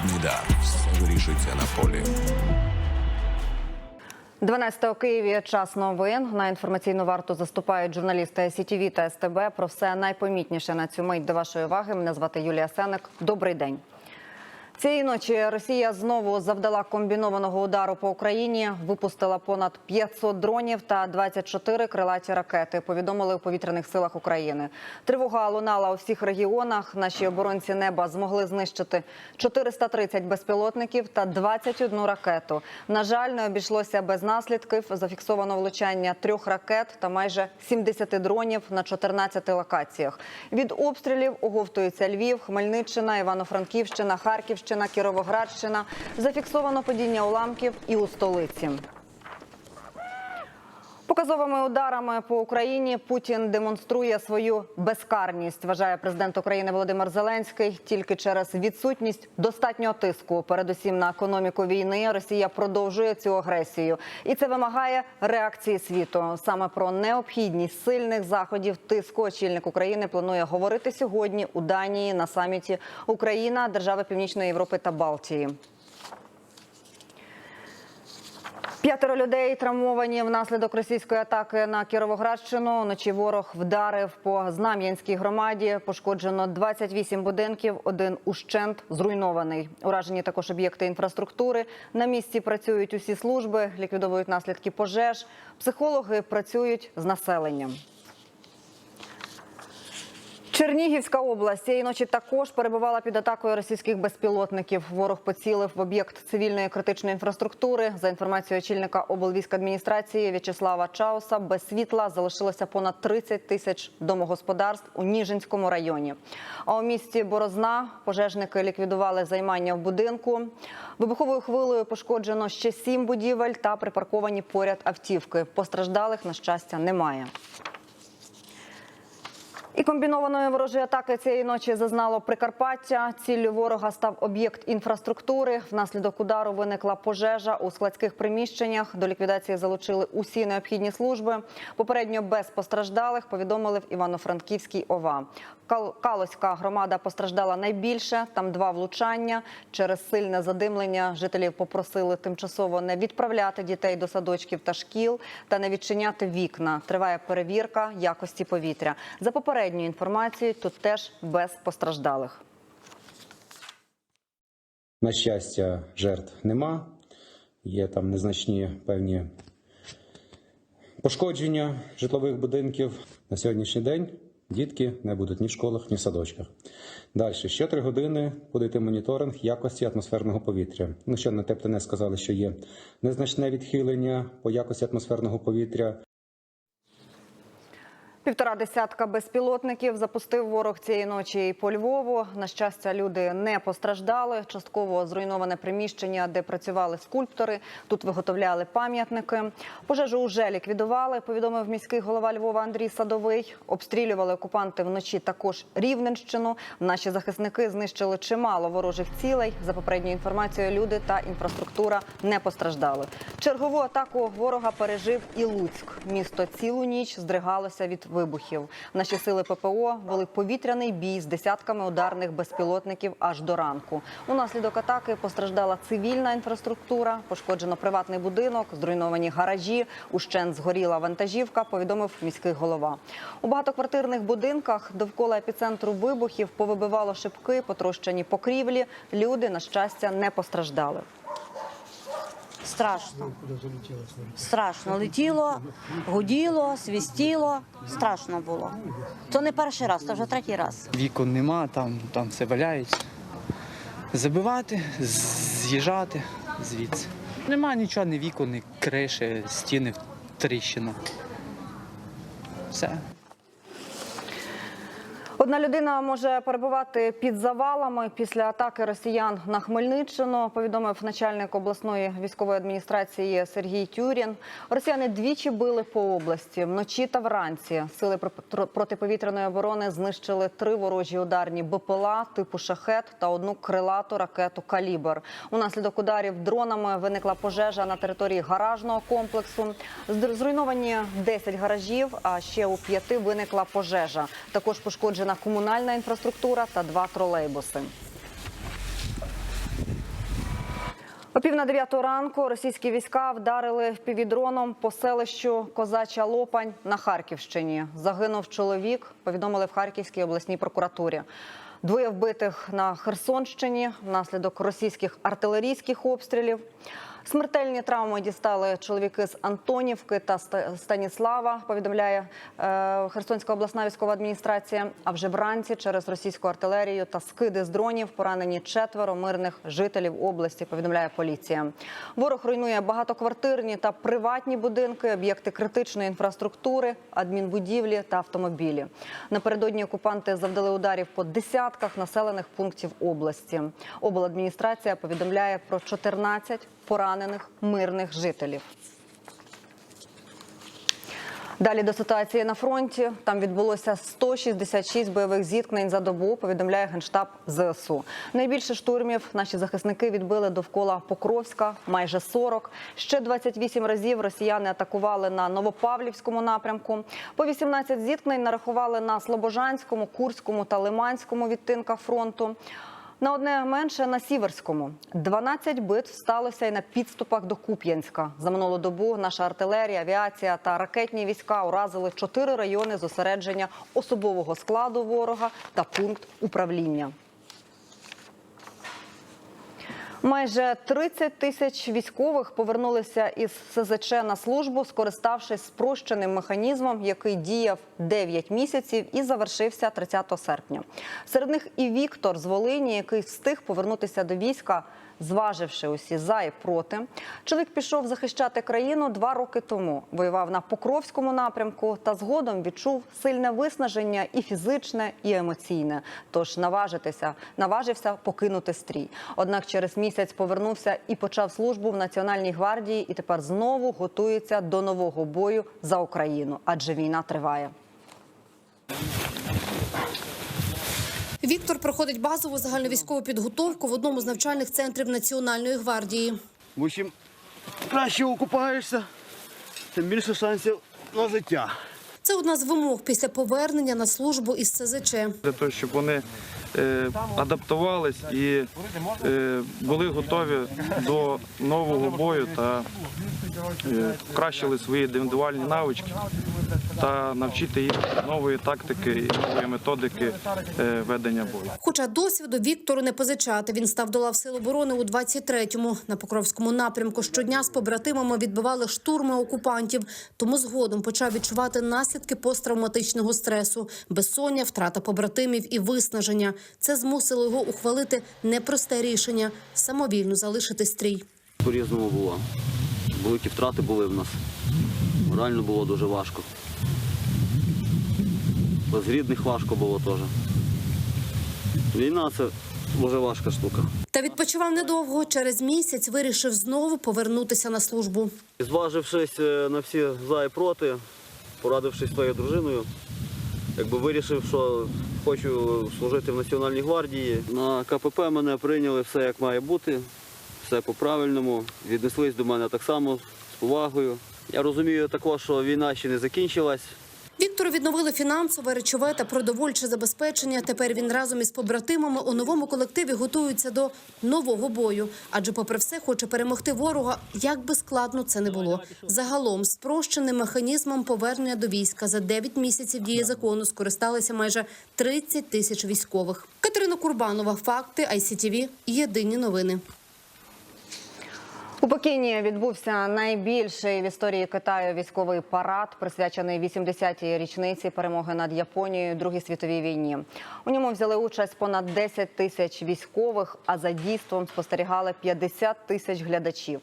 Східний дар. Все вирішується на полі. 12 у Києві час новин. На інформаційну варту заступають журналісти СІТІВІ та СТБ. Про все найпомітніше на цю мить до вашої уваги. Мене звати Юлія Сеник. Добрий день. Цієї ночі Росія знову завдала комбінованого удару по Україні, випустила понад 500 дронів та 24 крилаті ракети. Повідомили у повітряних силах України. Тривога лунала у всіх регіонах. Наші оборонці неба змогли знищити 430 безпілотників та 21 ракету. На жаль, не обійшлося без наслідків. Зафіксовано влучання трьох ракет та майже 70 дронів на 14 локаціях. Від обстрілів оговтуються Львів, Хмельниччина, Івано-Франківщина, Харківщина, Кіровоградщина. Зафіксовано падіння уламків і у столиці. Показовими ударами по Україні Путін демонструє свою безкарність, вважає президент України Володимир Зеленський. Тільки через відсутність достатнього тиску, передусім на економіку війни, Росія продовжує цю агресію, і це вимагає реакції світу. Саме про необхідність сильних заходів тиску очільник України планує говорити сьогодні у Данії на саміті Україна, держави Північної Європи та Балтії. П'ятеро людей травмовані внаслідок російської атаки на Кіровоградщину. Вночі ворог вдарив по Знам'янській громаді. Пошкоджено 28 будинків. Один ущент зруйнований. Уражені також об'єкти інфраструктури. На місці працюють усі служби, ліквідовують наслідки пожеж. Психологи працюють з населенням. Чернігівська область цієї ночі також перебувала під атакою російських безпілотників. Ворог поцілив в об'єкт цивільної критичної інфраструктури. За інформацією очільника облвійськадміністрації В'ячеслава Чауса, без світла залишилося понад 30 тисяч домогосподарств у Ніжинському районі. А у місті Борозна пожежники ліквідували займання в будинку. Вибуховою хвилею пошкоджено ще сім будівель та припарковані поряд автівки. Постраждалих на щастя немає. І комбінованої ворожої атаки цієї ночі зазнало Прикарпаття. Ціллю ворога став об'єкт інфраструктури. Внаслідок удару виникла пожежа у складських приміщеннях. До ліквідації залучили усі необхідні служби. Попередньо без постраждалих повідомили в Івано-Франківській ОВА. Кал- Калоська громада постраждала найбільше. Там два влучання. Через сильне задимлення жителів попросили тимчасово не відправляти дітей до садочків та шкіл та не відчиняти вікна. Триває перевірка якості повітря. За попередньою інформацією, тут теж без постраждалих. На щастя, жертв нема. Є там незначні певні пошкодження житлових будинків. На сьогоднішній день дітки не будуть ні в школах, ні в садочках. Далі ще три години буде йти моніторинг якості атмосферного повітря. Ну що на теплине сказали, що є незначне відхилення по якості атмосферного повітря. Півтора десятка безпілотників запустив ворог цієї ночі і по Львову. На щастя, люди не постраждали. Частково зруйноване приміщення, де працювали скульптори. Тут виготовляли пам'ятники. Пожежу вже ліквідували. Повідомив міський голова Львова Андрій Садовий. Обстрілювали окупанти вночі також Рівненщину. Наші захисники знищили чимало ворожих цілей. За попередньою інформацією, люди та інфраструктура не постраждали. Чергову атаку ворога пережив і Луцьк. Місто цілу ніч здригалося від вибухів. Наші сили ППО вели повітряний бій з десятками ударних безпілотників аж до ранку. Унаслідок атаки постраждала цивільна інфраструктура, пошкоджено приватний будинок, зруйновані гаражі, ущен згоріла вантажівка. Повідомив міський голова. У багатоквартирних будинках довкола епіцентру вибухів повибивало шибки, потрощені покрівлі. Люди на щастя не постраждали. Страшно. Страшно. Летіло, гуділо, свістіло. Страшно було. То не перший раз, то вже третій раз. Вікон нема, там, там все валяється. Забивати, з'їжджати звідси. Нема нічого, ні вікон, ні криші, стіни, тріщина. Все. Одна людина може перебувати під завалами після атаки росіян на Хмельниччину. Повідомив начальник обласної військової адміністрації Сергій Тюрін. Росіяни двічі били по області вночі та вранці. Сили про- протиповітряної оборони знищили три ворожі ударні БПЛА типу шахет та одну крилату ракету Калібр. Унаслідок ударів дронами виникла пожежа на території гаражного комплексу. Зруйновані 10 гаражів, а ще у п'яти виникла пожежа. Також пошкоджена комунальна інфраструктура та два тролейбуси. О пів на дев'яту ранку російські війська вдарили півдроном по селищу Козача Лопань на Харківщині. Загинув чоловік. Повідомили в Харківській обласній прокуратурі. Двоє вбитих на Херсонщині внаслідок російських артилерійських обстрілів. Смертельні травми дістали чоловіки з Антонівки та Ста- Станіслава. Повідомляє е, Херсонська обласна військова адміністрація. А вже вранці через російську артилерію та скиди з дронів поранені четверо мирних жителів області. Повідомляє поліція. Ворог руйнує багатоквартирні та приватні будинки, об'єкти критичної інфраструктури, адмінбудівлі та автомобілі. Напередодні окупанти завдали ударів по десятках населених пунктів області. Обладміністрація повідомляє про 14 поранених мирних жителів. Далі до ситуації на фронті. Там відбулося 166 бойових зіткнень за добу. Повідомляє генштаб ЗСУ. Найбільше штурмів наші захисники відбили довкола Покровська, майже 40. Ще 28 разів росіяни атакували на Новопавлівському напрямку. По 18 зіткнень нарахували на Слобожанському, Курському та Лиманському відтинках фронту. На одне менше на Сіверському 12 битв сталося і на підступах до Куп'янська. За минулу добу наша артилерія, авіація та ракетні війська уразили чотири райони зосередження особового складу ворога та пункт управління. Майже 30 тисяч військових повернулися із СЗЧ на службу, скориставшись спрощеним механізмом, який діяв 9 місяців і завершився 30 серпня. Серед них і Віктор з Волині, який встиг повернутися до війська, зваживши усі за і проти. Чоловік пішов захищати країну два роки тому. Воював на Покровському напрямку та згодом відчув сильне виснаження і фізичне, і емоційне. Тож наважитися, наважився покинути стрій. Однак через місяць повернувся і почав службу в Національній гвардії, і тепер знову готується до нового бою за Україну, адже війна триває. Віктор проходить базову загальновійськову підготовку в одному з навчальних центрів Національної гвардії. В общем, краще окупаєшся, тим більше шансів на життя. Це одна з вимог після повернення на службу із СЗЧ. для того, щоб вони адаптувались і е, були готові до нового бою та е, покращили свої індивідуальні навички та навчити їх нової тактики і нової методики е, ведення бою. Хоча досвіду Віктору не позичати. Він став до лав сил оборони у 23-му. На Покровському напрямку щодня з побратимами відбивали штурми окупантів. Тому згодом почав відчувати наслідки посттравматичного стресу, безсоння, втрата побратимів і виснаження. Це змусило його ухвалити непросте рішення самовільно залишити стрій. По-різному було. Великі втрати були в нас. Морально було дуже важко. Без рідних важко було теж. Війна це дуже важка штука. Та відпочивав недовго. Через місяць вирішив знову повернутися на службу. Зважившись е, на всі за і проти, порадившись своєю дружиною, якби вирішив, що хочу служити в Національній гвардії. На КПП мене прийняли все як має бути, все по-правильному. Віднеслись до мене так само з повагою. Я розумію також, що війна ще не закінчилась. Віктору відновили фінансове, речове та продовольче забезпечення. Тепер він разом із побратимами у новому колективі готується до нового бою. Адже, попри все, хоче перемогти ворога, як би складно це не було. Загалом, спрощеним механізмом повернення до війська за 9 місяців дії закону скористалися майже 30 тисяч військових. Катерина Курбанова, факти ICTV, Єдині новини. У Пекіні відбувся найбільший в історії Китаю військовий парад, присвячений 80-й річниці перемоги над Японією у Другій світовій війні. У ньому взяли участь понад 10 тисяч військових, а за дійством спостерігали 50 тисяч глядачів.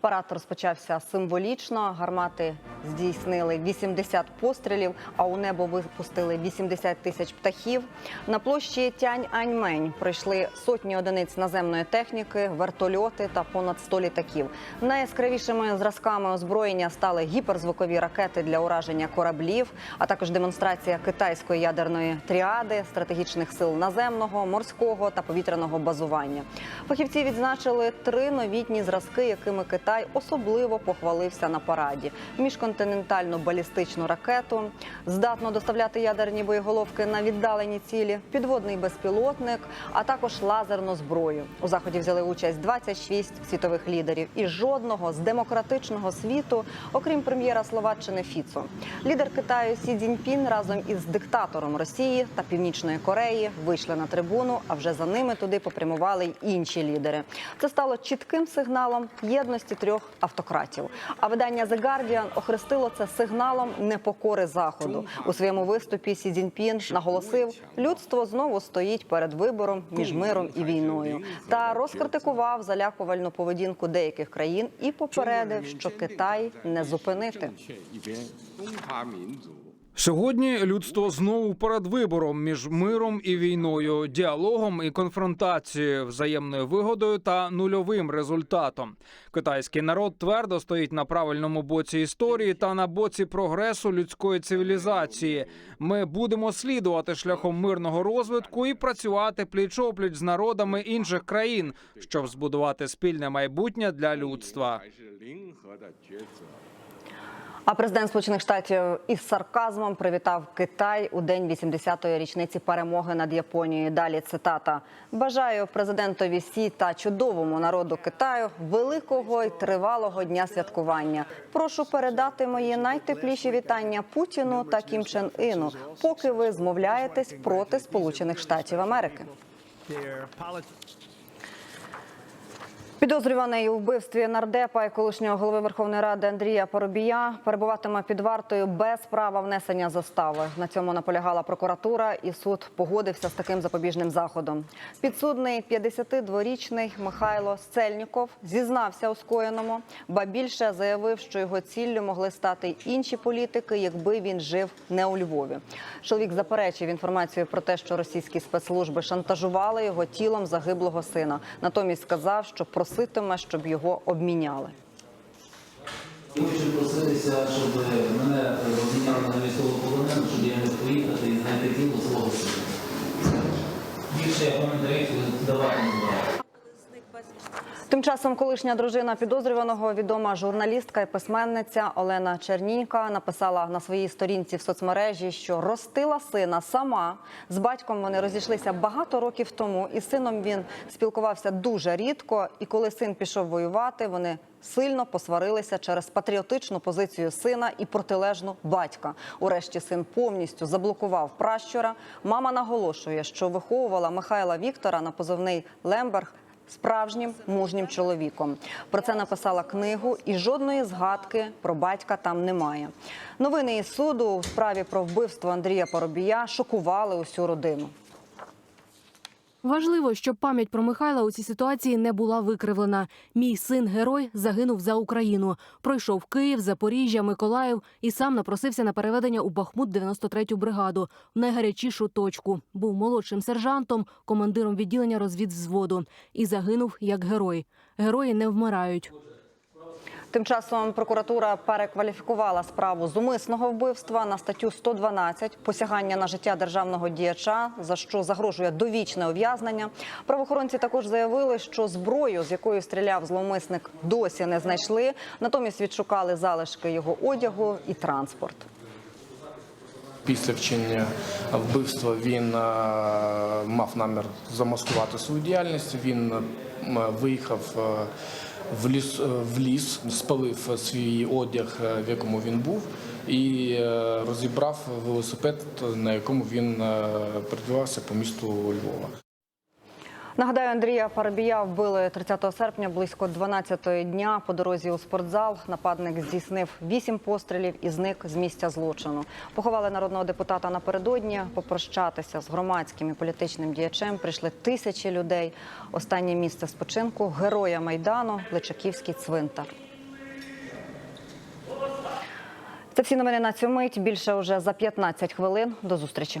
Парад розпочався символічно. Гармати здійснили 80 пострілів, а у небо випустили 80 тисяч птахів. На площі Тянь-Аньмень пройшли сотні одиниць наземної техніки, вертольоти та понад 100 літаків. Найяскравішими зразками озброєння стали гіперзвукові ракети для ураження кораблів, а також демонстрація китайської ядерної тріади, стратегічних сил наземного, морського та повітряного базування. Фахівці відзначили три новітні зразки, якими Китай Китай особливо похвалився на параді. Міжконтинентальну балістичну ракету, здатно доставляти ядерні боєголовки на віддалені цілі, підводний безпілотник, а також лазерну зброю. У заході взяли участь 26 світових лідерів і жодного з демократичного світу, окрім прем'єра Словаччини Фіцо. Лідер Китаю Сі Цзіньпін разом із диктатором Росії та Північної Кореї вийшли на трибуну. А вже за ними туди попрямували й інші лідери. Це стало чітким сигналом єдності трьох автократів. А видання The Guardian охрестило це сигналом непокори заходу. У своєму виступі Сі Цзіньпін наголосив, людство знову стоїть перед вибором між миром і війною та розкритикував залякувальну поведінку деяких країн і попередив, що Китай не зупинити. Сьогодні людство знову перед вибором між миром і війною, діалогом і конфронтацією, взаємною вигодою та нульовим результатом. Китайський народ твердо стоїть на правильному боці історії та на боці прогресу людської цивілізації. Ми будемо слідувати шляхом мирного розвитку і працювати пліч-опліч з народами інших країн, щоб збудувати спільне майбутнє для людства. А президент Сполучених Штатів із сарказмом привітав Китай у день 80-ї річниці перемоги над Японією. Далі цитата: бажаю президентові Сі та чудовому народу Китаю великого і тривалого дня святкування. Прошу передати мої найтепліші вітання Путіну та Кім Чен Іну, поки ви змовляєтесь проти Сполучених Штатів Америки. Підозрюваний у вбивстві нардепа і колишнього голови Верховної Ради Андрія Поробія перебуватиме під вартою без права внесення застави. На цьому наполягала прокуратура, і суд погодився з таким запобіжним заходом. Підсудний 52-річний Михайло Сцельніков зізнався у скоєному, ба більше заявив, що його ціллю могли стати інші політики, якби він жив не у Львові. Чоловік заперечив інформацію про те, що російські спецслужби шантажували його тілом загиблого сина. Натомість сказав, що проситиме, щоб його обміняли. Хочу проситися, щоб мене обміняли на військову полонену, щоб я міг поїхати і знайти тіло свого сина. Більше я коментарів давати не буду. Тим часом колишня дружина підозрюваного, відома журналістка і письменниця Олена Чернінька написала на своїй сторінці в соцмережі, що ростила сина сама. З батьком вони розійшлися багато років тому, і сином він спілкувався дуже рідко. І коли син пішов воювати, вони сильно посварилися через патріотичну позицію сина і протилежну батька. Урешті син повністю заблокував пращура. Мама наголошує, що виховувала Михайла Віктора на позивний Лемберг справжнім мужнім чоловіком. Про це написала книгу, і жодної згадки про батька там немає. Новини із суду у справі про вбивство Андрія Поробія шокували усю родину. Важливо, щоб пам'ять про Михайла у цій ситуації не була викривлена. Мій син герой загинув за Україну. Пройшов Київ, Запоріжжя, Миколаїв і сам напросився на переведення у Бахмут 93-ю бригаду в найгарячішу точку. Був молодшим сержантом, командиром відділення розвідвзводу і загинув як герой. Герої не вмирають. Тим часом прокуратура перекваліфікувала справу з умисного вбивства на статтю 112 посягання на життя державного діяча, за що загрожує довічне ув'язнення. Правоохоронці також заявили, що зброю, з якою стріляв зловмисник, досі не знайшли. Натомість відшукали залишки його одягу і транспорт. Після вчинення вбивства він е, мав намір замаскувати свою діяльність. Він виїхав е, в ліс, е, в ліс, спалив свій одяг, е, в якому він був, і розібрав велосипед, на якому він передвигався по місту Львова. Нагадаю, Андрія Парабія вбили 30 серпня близько 12-ї дня по дорозі у спортзал. Нападник здійснив вісім пострілів і зник з місця злочину. Поховали народного депутата напередодні. Попрощатися з громадським і політичним діячем прийшли тисячі людей. Останнє місце спочинку героя майдану Личаківський цвинтар. Це всі новини на цю мить. Більше уже за 15 хвилин. До зустрічі.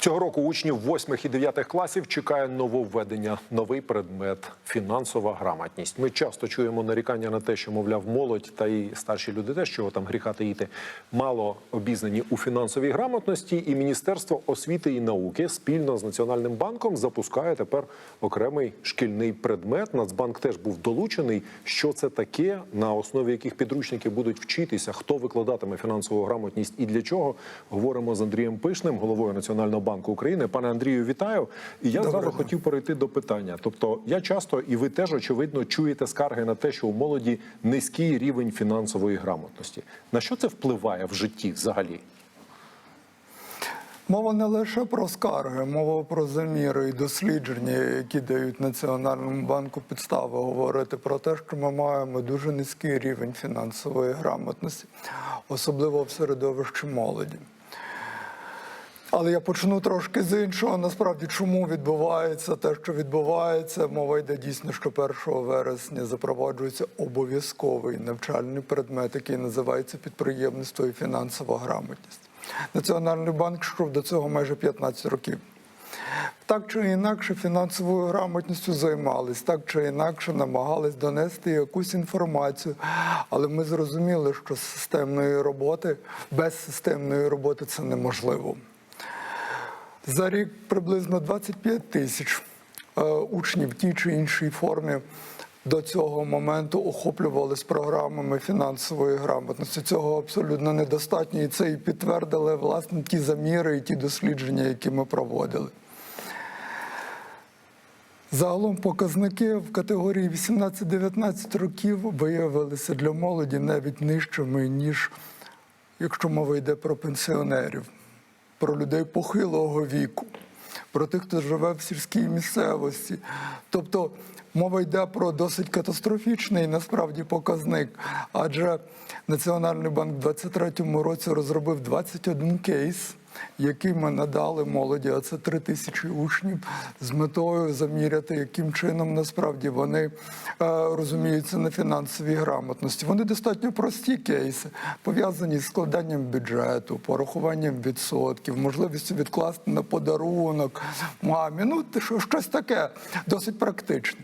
Цього року учнів 8 і 9 класів чекає нововведення, новий предмет фінансова грамотність. Ми часто чуємо нарікання на те, що мовляв молодь та і старші люди, теж чого там гріха таїти, мало обізнані у фінансовій грамотності. І Міністерство освіти і науки спільно з Національним банком запускає тепер окремий шкільний предмет. Нацбанк теж був долучений. Що це таке, на основі яких підручників будуть вчитися, хто викладатиме фінансову грамотність і для чого говоримо з Андрієм Пишним, головою Національного банку України. Пане Андрію, вітаю. І я зразу хотів перейти до питання. Тобто, я часто і ви теж очевидно чуєте скарги на те, що у молоді низький рівень фінансової грамотності. На що це впливає в житті взагалі? Мова не лише про скарги, мова про заміри і дослідження, які дають Національному банку підстави говорити про те, що ми маємо дуже низький рівень фінансової грамотності, особливо в середовищі молоді. Але я почну трошки з іншого. Насправді, чому відбувається те, що відбувається, мова йде дійсно, що 1 вересня запроваджується обов'язковий навчальний предмет, який називається підприємництво і фінансова грамотність. Національний банк йшов до цього майже 15 років. Так чи інакше фінансовою грамотністю займались, так чи інакше намагались донести якусь інформацію. Але ми зрозуміли, що системної роботи без системної роботи це неможливо. За рік приблизно 25 тисяч е, учнів в тій чи іншій формі до цього моменту охоплювались програмами фінансової грамотності. Цього абсолютно недостатньо, і це і підтвердили власне ті заміри і ті дослідження, які ми проводили. Загалом показники в категорії 18-19 років виявилися для молоді навіть нижчими, ніж якщо мова йде про пенсіонерів, про людей похилого віку, про тих, хто живе в сільській місцевості. Тобто мова йде про досить катастрофічний насправді показник, адже Національний банк в 2023 році розробив 21 кейс. Який ми надали молоді, а це три тисячі учнів, з метою заміряти, яким чином насправді вони е, розуміються на фінансовій грамотності. Вони достатньо прості кейси, пов'язані з складанням бюджету, порахуванням відсотків, можливістю відкласти на подарунок мамі. Ну що- щось таке досить практичне.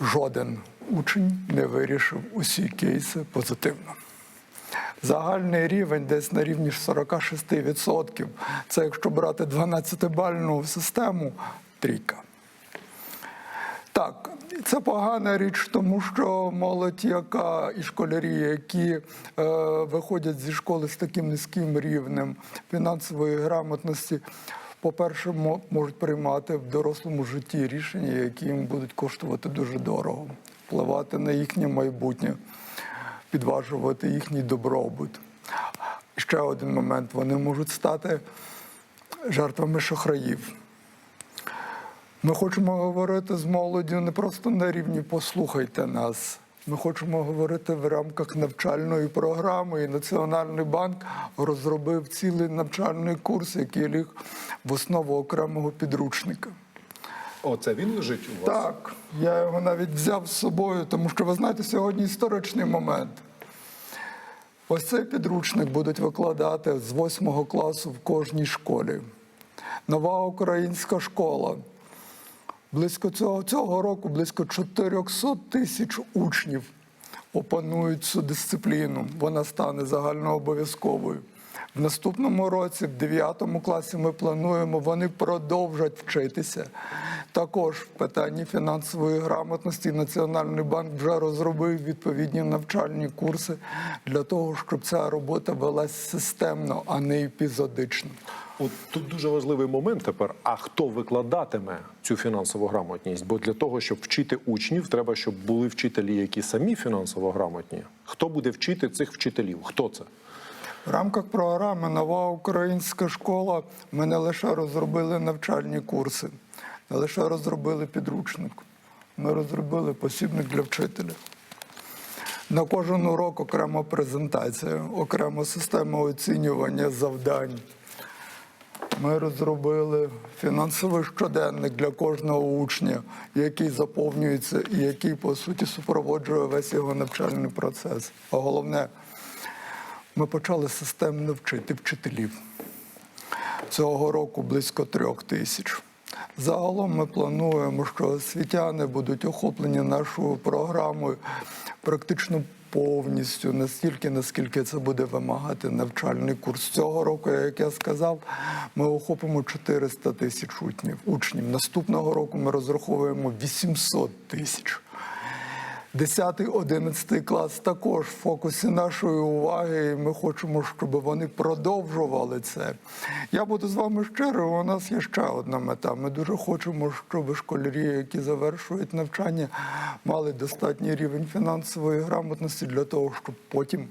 Жоден учень не вирішив усі кейси позитивно. Загальний рівень десь на рівні 46%. Це якщо брати 12-бальну систему, трійка. Так, це погана річ, тому що молодь, яка і школярі, які е, виходять зі школи з таким низьким рівнем фінансової грамотності, по-перше, можуть приймати в дорослому житті рішення, які їм будуть коштувати дуже дорого, впливати на їхнє майбутнє підважувати їхній добробут. Ще один момент: вони можуть стати жертвами шахраїв. Ми хочемо говорити з молоддю не просто на рівні послухайте нас. Ми хочемо говорити в рамках навчальної програми. І Національний банк розробив цілий навчальний курс, який ліг в основу окремого підручника. О, це він лежить у вас? Так, я його навіть взяв з собою, тому що ви знаєте, сьогодні історичний момент. Ось цей підручник будуть викладати з 8 класу в кожній школі. Нова українська школа. Близько цього, цього року близько 400 тисяч учнів опанують цю дисципліну. Вона стане загальнообов'язковою. В наступному році, в 9 класі, ми плануємо, вони продовжать вчитися. Також в питанні фінансової грамотності Національний банк вже розробив відповідні навчальні курси для того, щоб ця робота велась системно, а не епізодично. От тут дуже важливий момент тепер. А хто викладатиме цю фінансову грамотність? Бо для того, щоб вчити учнів, треба, щоб були вчителі, які самі фінансово грамотні. Хто буде вчити цих вчителів? Хто це? В рамках програми Нова українська школа ми не лише розробили навчальні курси, не лише розробили підручник, ми розробили посібник для вчителя. На кожен урок окрема презентація, окрема система оцінювання завдань. Ми розробили фінансовий щоденник для кожного учня, який заповнюється і який, по суті, супроводжує весь його навчальний процес. А головне, ми почали системно вчити вчителів. Цього року близько трьох тисяч. Загалом ми плануємо, що освітяни будуть охоплені нашою програмою практично повністю, настільки, наскільки це буде вимагати навчальний курс. Цього року, як я сказав, ми охопимо 400 тисяч учнів. учнів. Наступного року ми розраховуємо 800 тисяч. 10-11 клас також в фокусі нашої уваги, і ми хочемо, щоб вони продовжували це. Я буду з вами щирий, у нас є ще одна мета. Ми дуже хочемо, щоб школярі, які завершують навчання, мали достатній рівень фінансової грамотності для того, щоб потім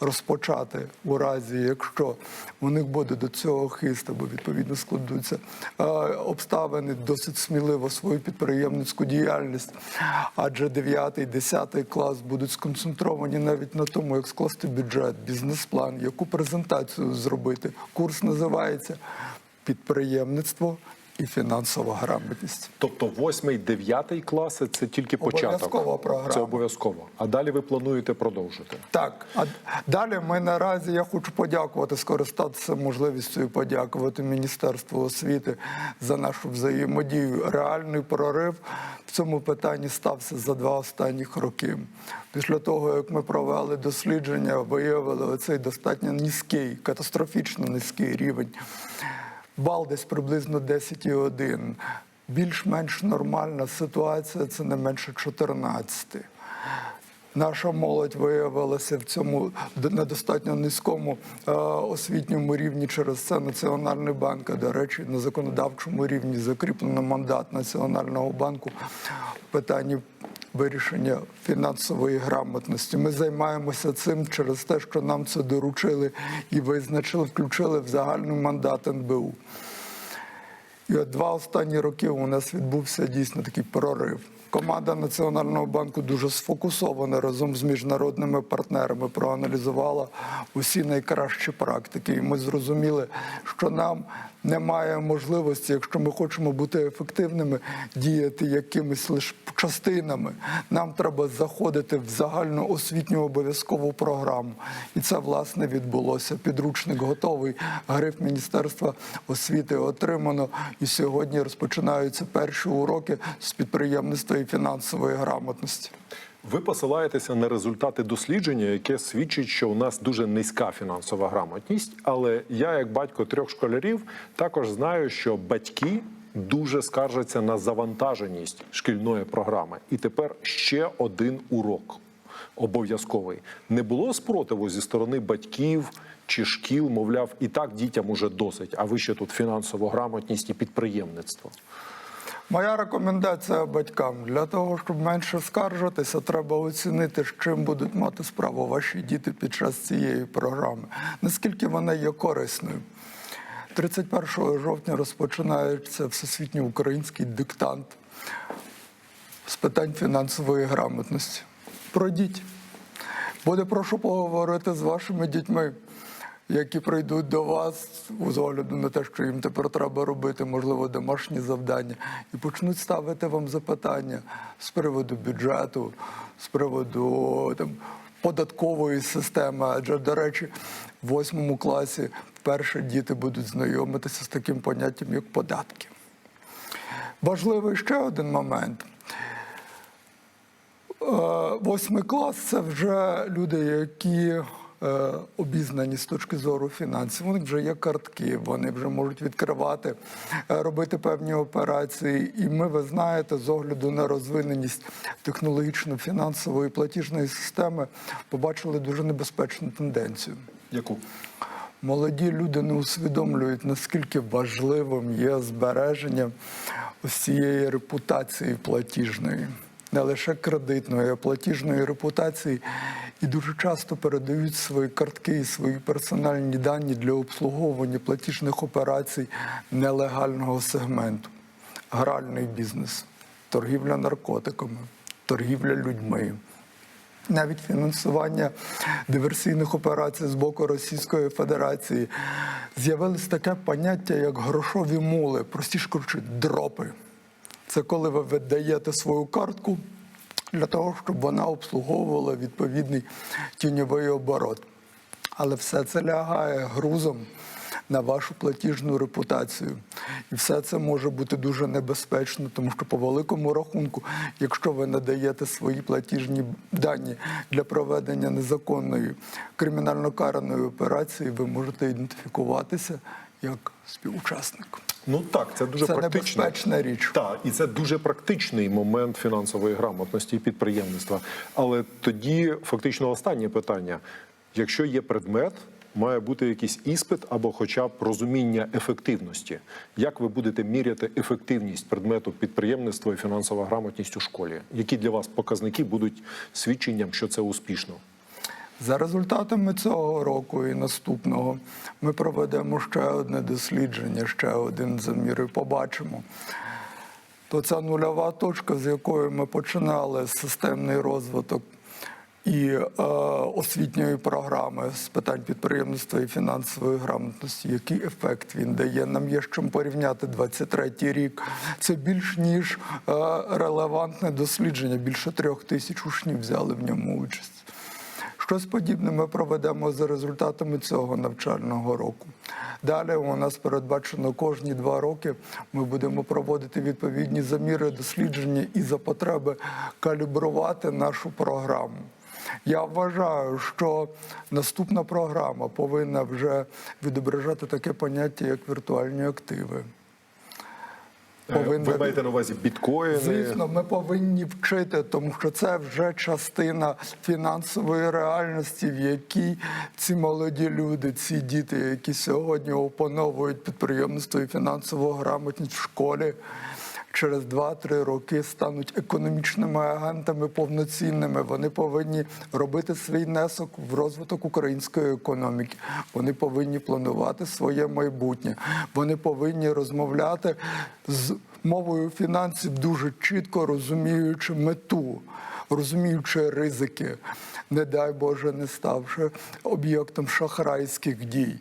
розпочати у разі, якщо у них буде до цього хист, або відповідно складуться е, обставини досить сміливо свою підприємницьку діяльність. Адже 9-10 клас будуть сконцентровані навіть на тому, як скласти бюджет, бізнес-план, яку презентацію зробити. Курс називається підприємництво і фінансова грамотність. Тобто 8-9 класи це тільки початок. Обов'язкова програма. Це обов'язково. А далі ви плануєте продовжити. Так, а далі ми наразі я хочу подякувати, скористатися можливістю і подякувати Міністерству освіти за нашу взаємодію. Реальний прорив в цьому питанні стався за два останніх роки. Після того, як ми провели дослідження, виявили оцей достатньо низький, катастрофічно низький рівень. Бал десь приблизно 10,1. Більш-менш нормальна ситуація це не менше 14. Наша молодь виявилася в цьому недостатньо низькому е, освітньому рівні. Через це Національний банк, а, до речі, на законодавчому рівні закріплено мандат Національного банку в питанні вирішення фінансової грамотності. Ми займаємося цим через те, що нам це доручили і визначили, включили в загальний мандат НБУ. І от два останні роки у нас відбувся дійсно такий прорив. Команда Національного банку дуже сфокусована разом з міжнародними партнерами, проаналізувала усі найкращі практики. І ми зрозуміли, що нам немає можливості, якщо ми хочемо бути ефективними, діяти якимись лише частинами. Нам треба заходити в загальну освітню обов'язкову програму. І це власне відбулося. Підручник готовий. Гриф Міністерства освіти отримано. І сьогодні розпочинаються перші уроки з підприємництва і фінансової грамотності. Ви посилаєтеся на результати дослідження, яке свідчить, що у нас дуже низька фінансова грамотність. Але я, як батько трьох школярів, також знаю, що батьки дуже скаржаться на завантаженість шкільної програми. І тепер ще один урок обов'язковий. Не було спротиву зі сторони батьків чи шкіл, мовляв, і так дітям уже досить. А ви ще тут фінансову грамотність і підприємництво. Моя рекомендація батькам для того, щоб менше скаржитися, треба оцінити, з чим будуть мати справу ваші діти під час цієї програми. Наскільки вона є корисною. 31 жовтня розпочинається всесвітній український диктант з питань фінансової грамотності. Пройдіть. Буде прошу поговорити з вашими дітьми, які прийдуть до вас з огляду на те, що їм тепер треба робити, можливо, домашні завдання, і почнуть ставити вам запитання з приводу бюджету, з приводу там. Податкової системи, адже, до речі, в восьмому класі вперше діти будуть знайомитися з таким поняттям, як податки. Важливий ще один момент. Е, Восьмий клас це вже люди, які обізнані з точки зору фінансів. У них вже є картки, вони вже можуть відкривати, е, робити певні операції. І ми, ви знаєте, з огляду на розвиненість технологічно-фінансової платіжної системи побачили дуже небезпечну тенденцію. Яку? Молоді люди не усвідомлюють, наскільки важливим є збереження ось цієї репутації платіжної, не лише кредитної, а платіжної репутації, і дуже часто передають свої картки і свої персональні дані для обслуговування платіжних операцій нелегального сегменту, гральний бізнес, торгівля наркотиками, торгівля людьми. Навіть фінансування диверсійних операцій з боку Російської Федерації. З'явилось таке поняття, як грошові мули, простіше кажучи, дропи. Це коли ви видаєте свою картку для того, щоб вона обслуговувала відповідний тіньовий оборот. Але все це лягає грузом на вашу платіжну репутацію. І все це може бути дуже небезпечно, тому що по великому рахунку, якщо ви надаєте свої платіжні дані для проведення незаконної кримінально караної операції, ви можете ідентифікуватися як співучасник. Ну так, це дуже Це небезпечна річ. Так, і це дуже практичний момент фінансової грамотності і підприємництва. Але тоді фактично останнє питання: якщо є предмет. Має бути якийсь іспит або, хоча б розуміння ефективності. Як ви будете міряти ефективність предмету підприємництва і фінансова грамотність у школі? Які для вас показники будуть свідченням, що це успішно? За результатами цього року і наступного ми проведемо ще одне дослідження, ще один замір і побачимо. То ця нульова точка, з якої ми починали системний розвиток і е, освітньої програми з питань підприємництва і фінансової грамотності, який ефект він дає. Нам є з чим порівняти 23-й рік. Це більш ніж е, релевантне дослідження. Більше трьох тисяч учнів взяли в ньому участь. Щось подібне ми проведемо за результатами цього навчального року. Далі у нас передбачено кожні два роки. Ми будемо проводити відповідні заміри дослідження і за потреби калібрувати нашу програму. Я вважаю, що наступна програма повинна вже відображати таке поняття, як віртуальні активи. Ви маєте на увазі біткоїни? Звісно, ми повинні вчити, тому що це вже частина фінансової реальності, в якій ці молоді люди, ці діти, які сьогодні опановують підприємництво і фінансову грамотність в школі. Через 2-3 роки стануть економічними агентами повноцінними. Вони повинні робити свій внесок в розвиток української економіки. Вони повинні планувати своє майбутнє. Вони повинні розмовляти з мовою фінансів, дуже чітко розуміючи мету, розуміючи ризики, не дай Боже, не ставши об'єктом шахрайських дій.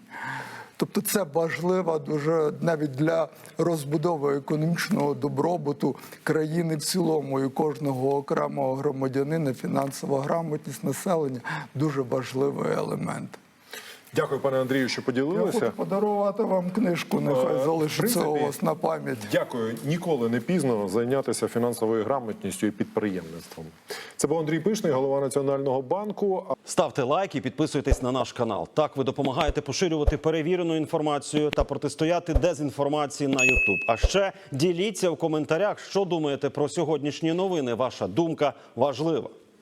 Тобто це важливо дуже навіть для розбудови економічного добробуту країни в цілому і кожного окремого громадянина фінансова грамотність населення дуже важливий елемент. Дякую, пане Андрію, що Я поділилися. хочу подарувати вам книжку, нехай залишиться у вас на пам'ять. Дякую. Ніколи не пізно зайнятися фінансовою грамотністю і підприємництвом. Це був Андрій Пишний, голова Національного банку. Ставте лайк і підписуйтесь на наш канал. Так ви допомагаєте поширювати перевірену інформацію та протистояти дезінформації на YouTube. А ще діліться в коментарях, що думаєте про сьогоднішні новини. Ваша думка важлива.